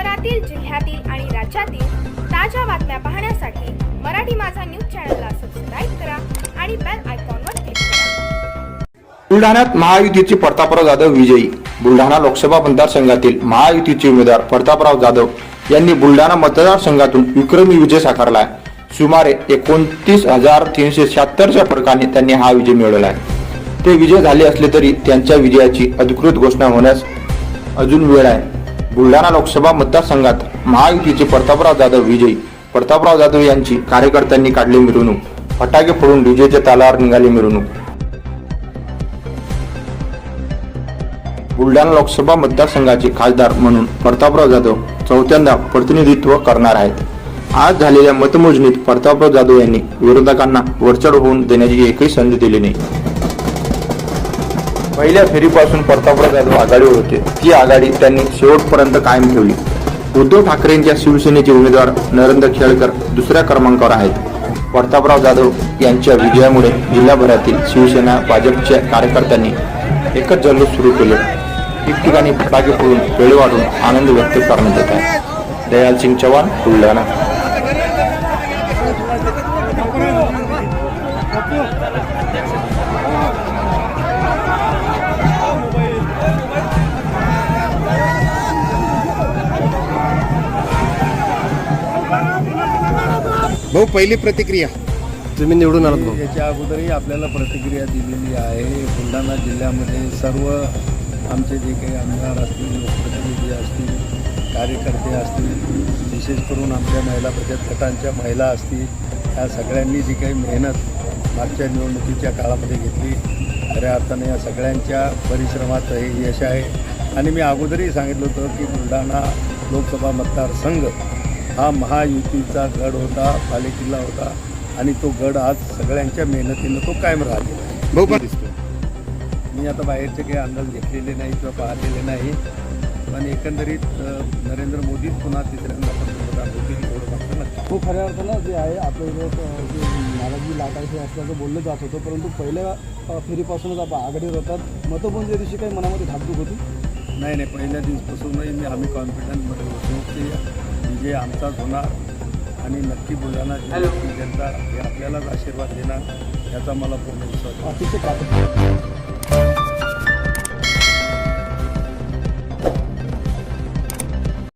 शहरातील जिल्ह्यातील आणि राज्यातील ताज्या बातम्या पाहण्यासाठी मराठी माझा न्यूज चॅनलला सबस्क्राईब करा आणि बेल आयकॉनवर क्लिक करा. बुलढाण्यात महायुतीचे प्रतापराव जाधव विजयी. बुलढाणा लोकसभा मतदारसंघातील महायुतीचे उमेदवार प्रतापराव जाधव यांनी बुलढाणा मतदारसंघातून विक्रमी विजय साकारला आहे सुमारे एकोणतीस हजार तीनशे शहात्तरच्या फरकाने त्यांनी हा विजय मिळवला आहे ते विजय झाले असले तरी त्यांच्या विजयाची अधिकृत घोषणा होण्यास अजून वेळ आहे. बुलढाणा लोकसभा मतदारसंघात महायुतीचे प्रतापराव जाधव विजयी. प्रतापराव जाधव यांची कार्यकर्त्यांनी काढली मिरवणूक. फटाके फोडून डीजेच्या तालावर निघाली मिरवणूक. बुलढाणा लोकसभा मतदारसंघाचे खासदार म्हणून प्रतापराव जाधव चौथ्यांदा प्रतिनिधित्व करणार आहेत. आज झालेल्या मतमोजणीत प्रतापराव जाधव यांनी विरोधकांना वरचढ होऊन देण्याची एकही संधी दिली नाही. पहिल्या फेरीपासून प्रतापराव जाधव आघाडीवर होते. ती आघाडी त्यांनी शेवटपर्यंत कायम ठेवली. उद्धव ठाकरेंच्या शिवसेनेचे उमेदवार नरेंद्र खेळकर दुसऱ्या क्रमांकावर आहेत. प्रतापराव जाधव यांच्या विजयामुळे जिल्हाभरातील शिवसेना भाजपच्या कार्यकर्त्यांनी एकच जल्लोष सुरू केले. ठिकठिकाणी फटाके फोडून वेळ वाढून आनंद व्यक्त करण्यात येत आहे. दयाल सिंग चव्हाण बुलढाणा. भाऊ पहिली प्रतिक्रिया. तुम्ही निवडून आलात भाऊ. याच्या अगोदरही आपल्याला प्रतिक्रिया दिलेली आहे. बुलढाणा जिल्ह्यामध्ये सर्व आमचे जे काही आमदार असतील लोकप्रतिनिधी असतील कार्यकर्ते असतील विशेष करून आमच्या महिला बचत गटांच्या महिला असतील या सगळ्यांनी जी काही मेहनत मागच्या निवडणुकीच्या काळामध्ये घेतली खऱ्या अर्थाने या सगळ्यांच्या परिश्रमाचं हे यश आहे. आणि मी अगोदरही सांगितलं होतं की बुलढाणा लोकसभा मतदारसंघ हा महायुतीचा गड होता बालेकिल्ला होता आणि तो गड आज सगळ्यांच्या मेहनतीनं तो कायम राहिलेला पण दिसतो मी आता बाहेरचे काही अंदाज घेतलेले नाही किंवा पाहिलेले नाही पण एकंदरीत नरेंद्र मोदीच पुन्हा तिसऱ्यांदा पंतप्रधान होतील एवढं मात्र नक्की तो खऱ्या अर्थानं जे आहे आपल्याकडे जे नाराजी लाटायचे असल्याचं बोललं जात होतं परंतु पहिल्या फेरीपासूनच आपण आघाडीवर होतात मतमोजणी दिवशी काही मनामध्ये धाकधूक होती? नाही नाही पहिल्या दिवसपासूनही मी आम्ही कॉन्फिडन्समध्ये होतो की विजय आमचाच होणार आणि नक्की बुलढाणा जिल्ह्याची जनता हे आपल्यालाच आशीर्वाद देणार याचा मला पूर्ण विश्वास आहे. अतिशय प्राप्त